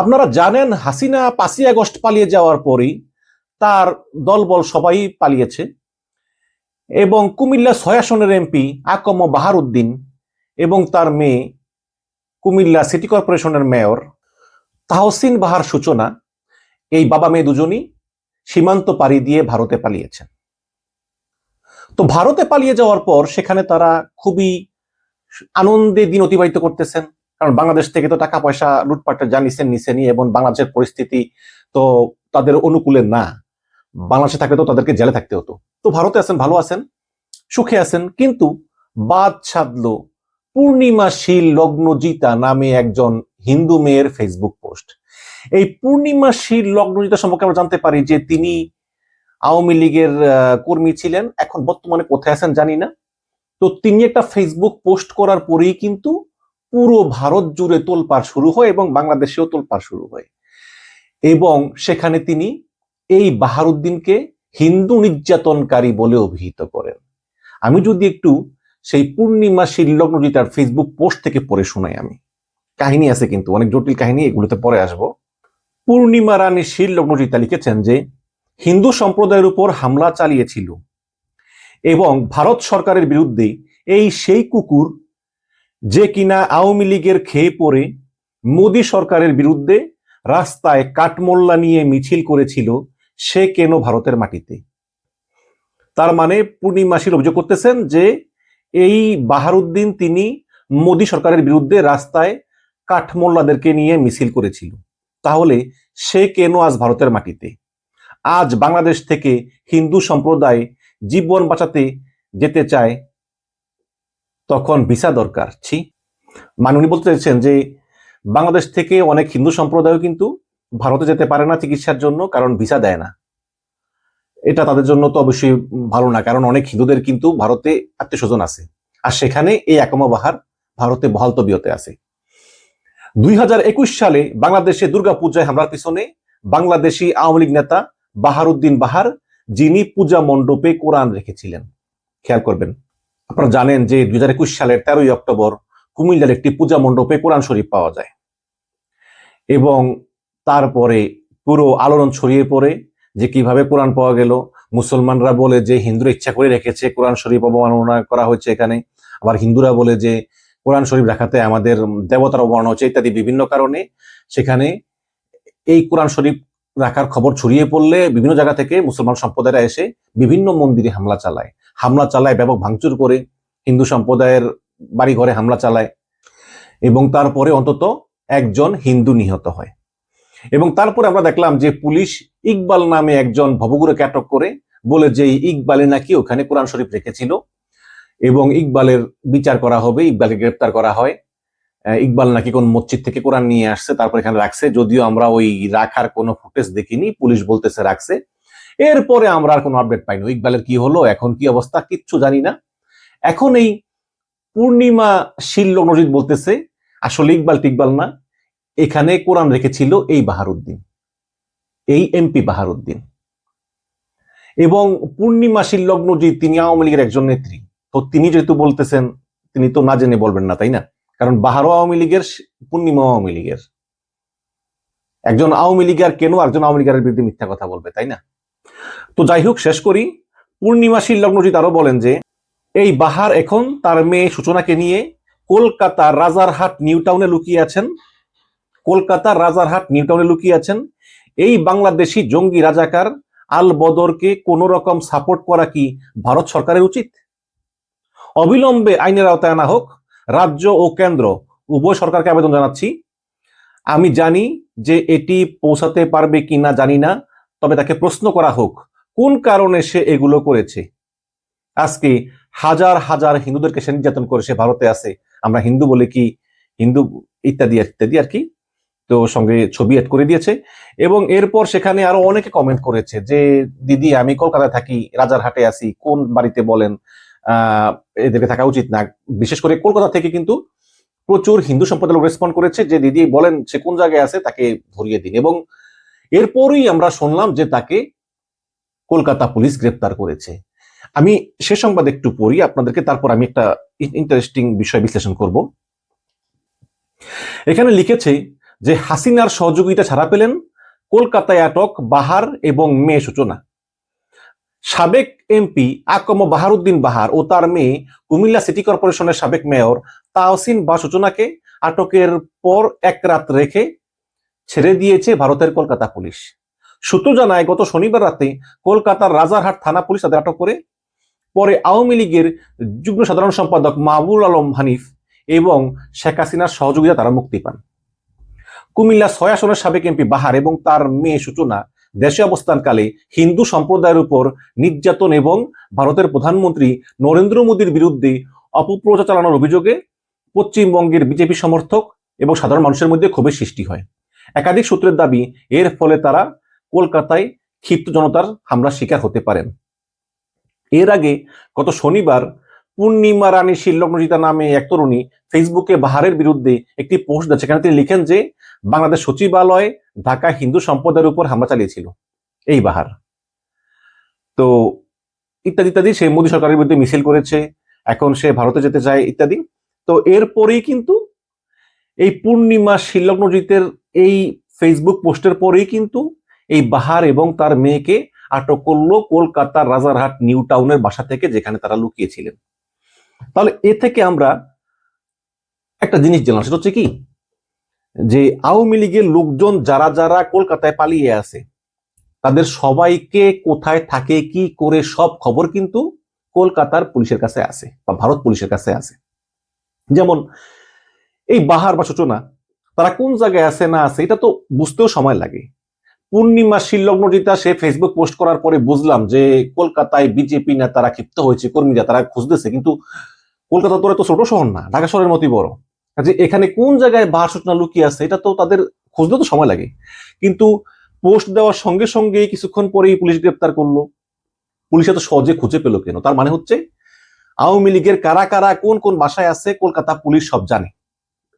আপনারা জানেন হাসিনা পাঁচই আগস্ট পালিয়ে যাওয়ার পরেই তার দলবল সবাই পালিয়েছে এবং কুমিল্লা ছয় আসনের এমপি আকম বাহারুদ্দিন এবং তার মেয়ে কুমিল্লা সিটি কর্পোরেশনের মেয়র তাহসিন বাহার সূচনা এই বাবা মেয়ে দুজনই সীমান্ত পাড়ি দিয়ে ভারতে পালিয়েছেন। তো ভারতে পালিয়ে যাওয়ার পর সেখানে তারা খুবই আনন্দে দিন অতিবাহিত করতেছেন। কারণ বাংলাদেশ থেকে তো টাকা পয়সা লুটপাটের যা নিছেন নিছেনই এবং বাংলাদেশের পরিস্থিতি তো তাদের অনুকূলে না। বাংলাদেশে থাকলে তো তাদেরকে জেলে থাকতে হতো। তো ভারতে আছেন, ভালো আছেন, সুখে আছেন, কিন্তু বাদ সাধলো পূর্ণিমা শীল লগ্নজিতা নামে একজন হিন্দু মেয়ের ফেসবুক পোস্ট এই পূর্ণিমা শীল লগ্নজিতা সম্পর্কে আমরা জানতে পারি যে তিনি আওয়ামী লীগের কর্মী ছিলেন, এখন বর্তমানে কোথায় আছেন জানি না। তো তিনি একটা ফেসবুক পোস্ট করার পরেই কিন্তু পুরো ভারত জুড়ে তোলপাড় শুরু হয় এবং বাংলাদেশেও তোলপাড় শুরু হয়। এবং সেখানে তিনি এই বাহারুদ্দিনকে হিন্দু নির্যাতনকারী বলে অভিহিত করেন। আমি যদি একটু সেই পূর্ণিমা শিল্লগ্নজিতার ফেসবুক পোস্ট থেকে পড়ে শোনাই আমি। কাহিনী আছে কিন্তু, অনেক জটিল কাহিনী, এগুলোতে পরে আসব। পূর্ণিমা রানী শিল্লগ্নজিতা লিখেছেন যে, হিন্দু সম্প্রদায়ের উপর হামলা চালিয়েছিল এবং ভারত সরকারের বিরুদ্ধে এই সেই কুকুর যে কিনা আওয়ামী লীগের খেয়ে পড়ে মোদী সরকারের বিরুদ্ধে রাস্তায় কাঠমোল্লা নিয়ে মিছিল করেছিল সে কেন ভারতের মাটিতে? তার মানে পূর্ণিমাসীর অভিযোগ করতেছেন যে এই বাহারুদ্দিন তিনি মোদী সরকারের বিরুদ্ধে রাস্তায় কাঠমোল্লাদেরকে নিয়ে মিছিল করেছিল। তাহলে সে কেন আজ ভারতের মাটিতে? আজ বাংলাদেশ থেকে হিন্দু সম্প্রদায় জীবন বাঁচাতে যেতে চায় তখন ভিসা দরকার, ছি। মানে উনি বলতে চাইছেন যে, বাংলাদেশ থেকে অনেক হিন্দু সম্প্রদায়ও কিন্তু ভারতে যেতে পারে না চিকিৎসার জন্য কারণ ভিসা দেয় না। এটা তাদের জন্য তো অবশ্যই ভালো না, কারণ অনেক হিন্দুদের কিন্তু ভারতে আত্মীয় স্বজন আছে। আর সেখানে এই একমা বাহার ভারতে বহাল তবিয়তে আছে। দুই হাজার একুশ সালে বাংলাদেশে দুর্গাপূজায় হামলার পিছনে বাংলাদেশি আওয়ামী লীগ নেতা বাহারুদ্দিন বাহার, যিনি পূজা মণ্ডপে কোরআন রেখেছিলেন। খেয়াল করবেন। আপনারা জানেন যে দুই হাজার একুশ সালের তেরোই অক্টোবর কুমিল্লার একটি পূজা মণ্ডপে কোরআন শরীফ পাওয়া যায়। এবং তারপরে পুরো আলোড়ন ছড়িয়ে পড়ে যে কীভাবে কোরআন পাওয়া গেল। মুসলমানরা বলে যে হিন্দুরা ইচ্ছা করে রেখেছে কোরআন শরীফ অবমাননা করা হয়েছে এখানে। আবার হিন্দুরা বলে যে কোরআন শরীফ রাখাতে আমাদের দেবতার অবমাননা হচ্ছে ইত্যাদি বিভিন্ন কারণে। সেখানে এই কোরআন শরীফ রাখার খবর ছড়িয়ে পড়লে বিভিন্ন জায়গা থেকে মুসলমান সম্প্রদায়রা এসে বিভিন্ন মন্দিরে হামলা চালায়। হামলা চালায়, ব্যাপক ভাঙচুর করে, হিন্দু সম্প্রদায়ের বাড়ি ঘরে হামলা চালায় এবং তারপরে অন্তত একজন হিন্দু নিহত হয়। এবং তারপরে আমরা দেখলাম যে পুলিশ ইকবাল নামে একজন ভবগুরুকে আটক করে, বলে যে ইকবালে নাকি ওখানে কোরআন শরীফ রেখেছিল এবং ইকবালের বিচার করা হবে, ইকবালকে গ্রেপ্তার করা হয়। ইকবাল নাকি কোন মসজিদ থেকে কোরআন নিয়ে আসছে, তারপর এখানে রাখছে, যদিও আমরা ওই রাখার কোনো ফুটেজ দেখিনি, পুলিশ বলতেছে রাখছে। এরপরে আমরা আর কোনো আপডেট পাইনি। ইকবালের কি হলো, এখন কি অবস্থা, কিচ্ছু জানি না। এখন এই পূর্ণিমা শিল্ল নজিদ বলতেছে, আসলে ইকবাল টিকবাল না। এখানে কোরআন রেখেছিল এই বাহারুদ্দিন, এই এমপি বাহারুদ্দিন। এবং পূর্ণিমা শিল্লগ্নজিৎ তিনি আওয়ামী লীগের একজন নেত্রী, তো তিনি যেহেতু বলতেছেন, তিনি তো না জেনে বলবেন না, তাই না? কারণ বাহারও আওয়ামী লীগের পূর্ণিমা আওয়ামী লীগের। একজন আওয়ামী লীগ আর কেন একজন আওয়ামী লীগের বিরুদ্ধে মিথ্যা কথা বলবে, তাই না? তো যাই হোক, শেষ করি। পূর্ণিমা শিল্লগ্নজিৎ আরও বলেন যে, এই বাহার এখন তার মেয়ে সূচনাকে নিয়ে কলকাতা রাজারহাট নিউ টাউনে লুকিয়ে আছেন। কলকাতার রাজারহাট নিউ টাউনে লুকিয়ে আছেন। এই বাংলাদেশি জঙ্গি রাজাকার আল বদরকে কোন রকম সাপোর্ট করা কি ভারত সরকারের উচিত? অবিলম্বে আইনের আওতায় আনা হোক, রাজ্য ও কেন্দ্র, উভয় সরকারকে আবেদন জানাচ্ছি। আমি জানি যে এটি পৌঁছাতে পারবে কি না জানি না। তবে তাকে প্রশ্ন করা হোক, কোন কারণে সে এগুলো করেছে? আজকে হাজার হাজার হিন্দুদেরকে সে নির্যাতন করে সে ভারতে আছে। আমরা হিন্দু বলে কি, হিন্দু ইত্যাদি ইত্যাদি আর কি, তো সঙ্গে ছবি অ্যাড করে দিয়েছে। এবং এরপর সেখানে আরও অনেকে কমেন্ট করেছে যে, দিদি, আমি কলকাতায় থাকি, রাজারহাটে আছি, কোন বাড়িতে বলেন? আহ, এদেরকে থাকা উচিত না। বিশেষ করে কলকাতা থেকে কিন্তু প্রচুর হিন্দু সম্প্রদায় লোক রেসপন্ড করেছে যে, দিদি, বলেন, সে কোন জায়গায় আছে? তাকে ধরিয়ে দিন। এবং এরপরই আমরা শুনলাম যে তাকে কলকাতা পুলিশ গ্রেপ্তার করেছে। আমি সে সংবাদ একটু পড়ি, আপনাদেরকে তারপর আমি একটা ইন্টারেস্টিং বিষয় বিশ্লেষণ করব। এখানে লিখেছে যে, হাসিনার সহযোগিতা ছাড়া পেলেন কলকাতায় আটক বাহার এবং মেয়ে সূচনা। সাবেক এমপি আকম বাহারুদ্দিন বাহার ও তার মেয়ে কুমিল্লা সিটি কর্পোরেশনের সাবেক মেয়র তাওসিন বা সূচনাকে আটকের পর এক রাত রেখে ছেড়ে দিয়েছে ভারতের কলকাতা পুলিশ। সূত্র জানায়, গত শনিবার রাতে কলকাতার রাজারহাট থানা পুলিশ তাদের আটক করে। পরে আওয়ামী লীগের যুগ্ম সাধারণ সম্পাদক মাহবুল আলম হানিফ এবং শেখ হাসিনার সহযোগিতা তারা মুক্তি পান। কুমিল্লা ছয় আসনের সাবেক এমপি বাহার এবং তার মেয়ে সূচনা দেশে অবস্থানকালে হিন্দু সম্প্রদায়ের উপর নির্যাতন এবং ভারতের প্রধানমন্ত্রী নরেন্দ্র মোদীর বিরুদ্ধে অপপ্রচার চালানোর অভিযোগে পশ্চিমবঙ্গের বিজেপি সমর্থক এবং সাধারণ মানুষের মধ্যে ক্ষোভের সৃষ্টি হয়। একাধিক সূত্রের দাবি, এর ফলে তারা কলকাতায় ক্ষিপ্ত জনতার হামলা শিকার হতে পারেন। এর আগে গত শনিবার পূর্ণিমা রানী শিল্লগ্নজিতা নামে এক তরুণী ফেসবুকে বাহারের বিরুদ্ধে একটি পোস্ট দেন, সেখানে তিনি লিখেন যে, বাংলাদেশ সচিবালয় ঢাকা হিন্দু সম্প্রদায়ের উপর হামলা চালিয়েছিল। এই বাহার। তো, ইত্যাদি ইত্যাদি, সে মোদী সরকারের বিরুদ্ধে মিছিল করেছে, এখন সে ভারতে যেতে চায়, ইত্যাদি। তো, এরপরেই কিন্তু এই পূর্ণিমা শিল্লগ্নজিতের এই ফেসবুক পোস্টের পরেই কিন্তু এই বাহার এবং তার মেয়েকে আটক করল কলকাতার রাজারহাট, নিউ টাউনের বাসা থেকে যেখানে তারা লুকিয়েছিলেন। তাহলে এ থেকে আমরা একটা জিনিস জানলাম, সেটা হচ্ছে কি? যে আওয়ামী লীগের লোকজন যারা যারা কলকাতায় পালিয়ে আছে তাদের সবাইকে কোথায় থাকে, কি করে, সব খবর কিন্তু কলকাতার পুলিশের কাছে আছে বা ভারত পুলিশের কাছে আছে যেমন এই বাহার বা সূচনা তারা কোন জায়গায় আছে, না আছে, এটা তো বুঝতেও সময় লাগে। পূর্ণিমা শিল্লগ্নজিতা সে ফেসবুক পোস্ট করার পরে বুঝলাম যে কলকাতায় বিজেপি নেতারা ক্ষিপ্ত হয়েছে, কর্মীরা তারা খুঁজতেছে, কিন্তু কলকাতা তোরা তো ছোট শহর না, ঢাকা শহরের মতোই বড়। কাজে এখানে কোন জায়গায় বাহার সূচনা লুকিয়ে আছে, এটা তো তাদের খুঁজতে তো সময় লাগে। কিন্তু পোস্ট দেওয়ার সঙ্গে সঙ্গে কিছুক্ষণ পরেই পুলিশ গ্রেপ্তার করল। পুলিশ এত সহজে খুঁজে পেল কেন? তার মানে হচ্ছে, আওয়ামী লীগের কারা কারা কোন কোন বাসায় আছে, কলকাতা পুলিশ সব জানে।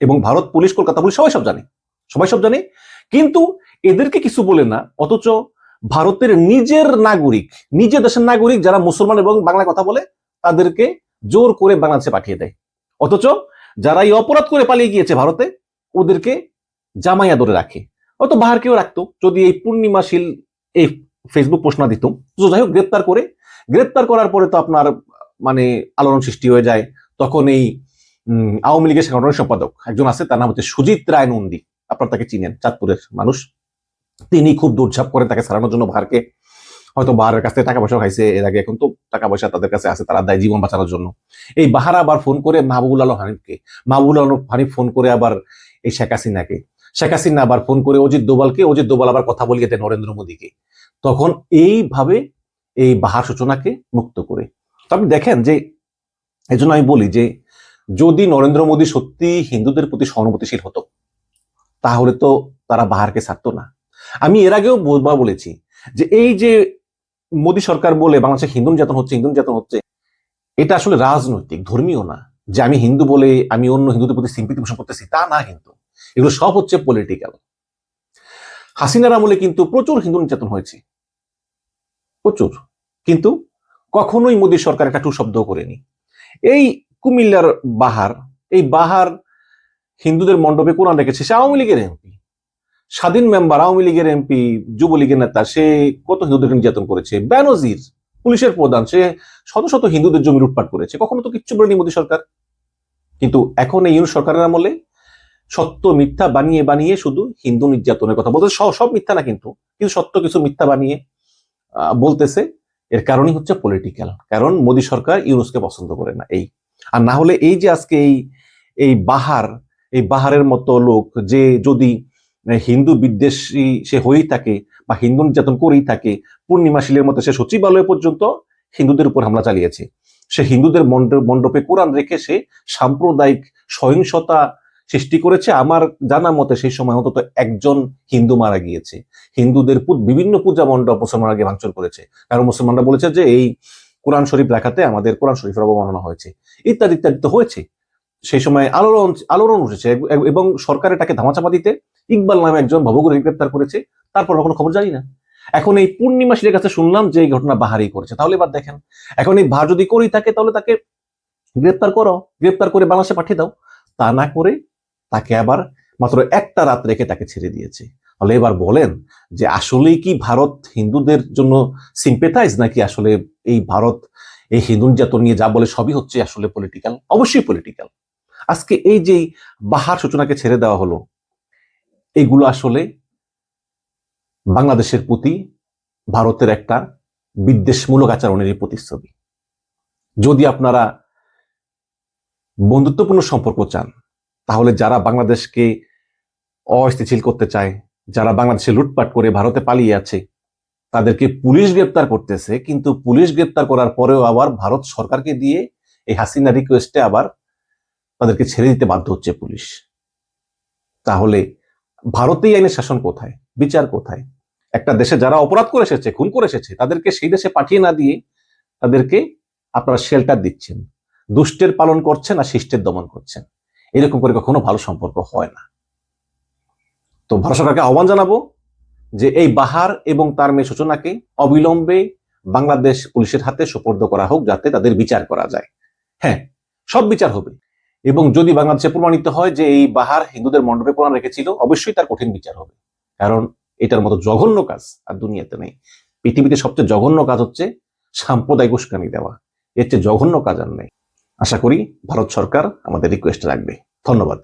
এবং ভারত, পুলিশ, কলকাতা পুলিশ, সবাই সব জানে। সবাই সব জানে। কিন্তু এদেরকে কিছু বলে না, অথচ ভারতের নিজের নাগরিক, নিজের দেশের নাগরিক যারা মুসলমান এবং বাংলা কথা বলে, তাদেরকে জোর করে বাংলাদেশে পাঠিয়ে দেয়। অথচ যারা এই অপরাধ করে পালিয়ে গিয়েছে ভারতে, ওদেরকে জামাইয়া ধরে রাখে। হয়তো বাহারকেও রাখতো, যদি এই পূর্ণিমাশীল এই ফেসবুক প্রশ্ন দিত। তো যাই হোক, গ্রেপ্তার করে, গ্রেপ্তার করার পরে তো আপনার মানে আলোড়ন সৃষ্টি হয়ে যায়। তখন এই আওয়ামী লীগের সাধারণ সম্পাদক। একজন আছে, তার নাম হচ্ছে সুজিত রায় নন্দী। আপনার তাকে চিনেন, চাঁদপুরের মানুষ। তিনি খুব দৌড়ঝাঁপ করেন তাকে সারানোর জন্য ভারকে হয়তো বাহারের কাছ থেকে টাকা পয়সা খাইছে এর আগে, এখন তো টাকা পয়সা তাদের কাছে আছে, তারা দেয় জীবন বাঁচানোর জন্য। এই বাহার আবার ফোন করে মাহবুবুল আলম হানিফকে। মাহবুবুল আলম হানিফ ফোন করে আবার এই শেখ হাসিনাকে। শেখ হাসিনা আবার ফোন করে অজিত দোবালকে অজিত দোবাল আবার কথা বলিয়ে দেয় নরেন্দ্র মোদীকে। তখন এইভাবে এই বাহার সূচনাকে মুক্ত করে। তো আপনি দেখেন যে এই জন্য আমি বলি যে যদি নরেন্দ্র মোদী সত্যি হিন্দুদের প্রতি সহানুভূতিশীল হতো, তাহলে তো তারা বাহারকে ছাড়তো না। আমি এর আগেও বহুবার বলেছি যে এই যে মোদী সরকার বলে বাংলাদেশে হিন্দু নির্যাতন হচ্ছে, হিন্দু নির্যাতন হচ্ছে, এটা আসলে রাজনৈতিক, ধর্মীয় না। যে আমি হিন্দু বলে আমি অন্য হিন্দুদের প্রতি সিম্পিতি পোষণ করতেছি, তা না কিন্তু। এগুলো সব হচ্ছে পলিটিক্যাল হাসিনার আমলে কিন্তু প্রচুর হিন্দু নির্যাতন হয়েছে। প্রচুর। কিন্তু কখনোই মোদী সরকার একটা টু শব্দ করেনি। এই কুমিল্লার বাহার। এই বাহার হিন্দুদের মণ্ডপে কোরআন রেখেছে, সে আওয়ামী লীগের এমপি। স্বাধীন মেম্বার, আওয়ামী লীগের এমপি, যুবলীগের নেতা, সে কত হিন্দুদের নির্যাতন করেছে? ব্যানজির পুলিশের প্রধান, সে শত শত হিন্দুদের জমি লুটপাট করেছে। কখনো তো কিচ্ছু বলেনি মোদী সরকার। কিন্তু এখন এই ইউনিট সরকারের আমলে সত্য, মিথ্যা বানিয়ে বানিয়ে শুধু হিন্দু নির্যাতনের কথা বলতে সব মিথ্যা না কিন্তু কিন্তু সত্য কিছু মিথ্যা বানিয়ে বলতেছে। এর কারণই হচ্ছে পলিটিক্যাল কারণ মোদী সরকার ইউনুসকে পছন্দ করে না। এই আর না হলে এই যে আজকে এই এই বাহার, এই বাহারের মতো লোক, যে যদি হিন্দু বিদ্বেষী সে হয়েই থাকে বা হিন্দু নির্যাতন করেই থাকে, পূর্ণিমাশীলের মতো সে সচিবালয় পর্যন্ত হিন্দুদের উপর হামলা চালিয়েছে। সে হিন্দুদের মণ্ড- মণ্ডপে কোরআন রেখে সে সাম্প্রদায়িক সহিংসতা সৃষ্টি করেছে। আমার জানা মতে সেই সময় অন্তত একজন হিন্দু মারা গিয়েছে। হিন্দুদের বিভিন্ন পূজা মণ্ডপ মুসলমানরা গিয়ে ভাঙচুর করেছে। কারণ মুসলমানরা বলেছে যে এই কোরআন শরীফ রাখাতে আমাদের কোরআন শরীফের অবমাননা হয়েছে, ইত্যাদি ইত্যাদি তো হয়েছে। সেই সময় আলোড়ন আলোড়ন উঠেছে, এবং সরকার এটাকে ধামাচাপা দিতে ইকবাল নামে একজন ভবগুরু গ্রেপ্তার করেছে, তারপর কোনো খবর জানি না। এখন এই পূর্ণিমাসীর কাছে শুনলাম যে এই ঘটনা বাহারি করেছে, তাহলে এবার দেখেন, এখন এই ভার যদি করেই থাকে, তাহলে তাকে গ্রেপ্তার করো, গ্রেপ্তার করে বাংলাদেশে পাঠিয়ে দাও। তা না করে তাকে আবার মাত্র একটা রাত রেখে তাকে ছেড়ে দিয়েছে। তাহলে এবার বলেন যে আসলেই কি ভারত হিন্দুদের জন্য সিম্পেথাইজ নাকি আসলে এই ভারত, এই হিন্দু নির্যাতন নিয়ে যা বলে সবই হচ্ছে আসলে পলিটিক্যাল অবশ্যই পলিটিক্যাল আজকে এই যে বাহার সূচনাকে ছেড়ে দেওয়া হলো, এগুলো আসলে বাংলাদেশের প্রতি ভারতের একটা বিদ্বেষমূলক আচরণেরই প্রতিচ্ছবি। যদি আপনারা বন্ধুত্বপূর্ণ সম্পর্ক চান, তাহলে যারা বাংলাদেশকে অস্থিতিশীল করতে চায় যারা বাংলাদেশে লুটপাট করে ভারতে পালিয়ে আছে তাদেরকে পুলিশ গ্রেপ্তার করতেছে, কিন্তু পুলিশ গ্রেপ্তার করার পরেও আবার ভারত সরকারকে দিয়ে এই হাসিনা রিকোয়েস্টে আবার তাদেরকে ছেড়ে দিতে বাধ্য হচ্ছে পুলিশ। তাহলে ভারতেই আইনের শাসন কোথায়? বিচার কোথায়? একটা দেশে যারা অপরাধ করে এসেছে, খুন করে এসেছে, তাদেরকে সেই দেশে পাঠিয়ে না দিয়ে তাদেরকে আপনারা শেল্টার দিচ্ছেন। দুষ্টের পালন করছেন আর শিষ্টের দমন করছেন। এরকম করে কখনো ভালো সম্পর্ক হয় না। তো ভারত সরকারকে আহ্বান জানাব যে এই বাহার এবং তার মেয়ে সূচনাকে অবিলম্বে বাংলাদেশ পুলিশের হাতে সোপর্দ করা হোক যাতে তাদের বিচার করা যায়। হ্যাঁ সব বিচার হবে। এবং যদি বাংলাদেশে প্রমাণিত হয় যে এই বাহার হিন্দুদের মণ্ডপে প্রমাণ রেখেছিল, অবশ্যই তার কঠিন বিচার হবে। কারণ এটার মতো জঘন্য কাজ আর দুনিয়াতে নেই। পৃথিবীতে সবচেয়ে জঘন্য কাজ হচ্ছে সাম্প্রদায়িক উস্কানি দেওয়া। এর চেয়ে জঘন্য কাজ আর নেই। আশা করি ভারত সরকার আমাদের রিকোয়েস্ট রাখবে। ধন্যবাদ।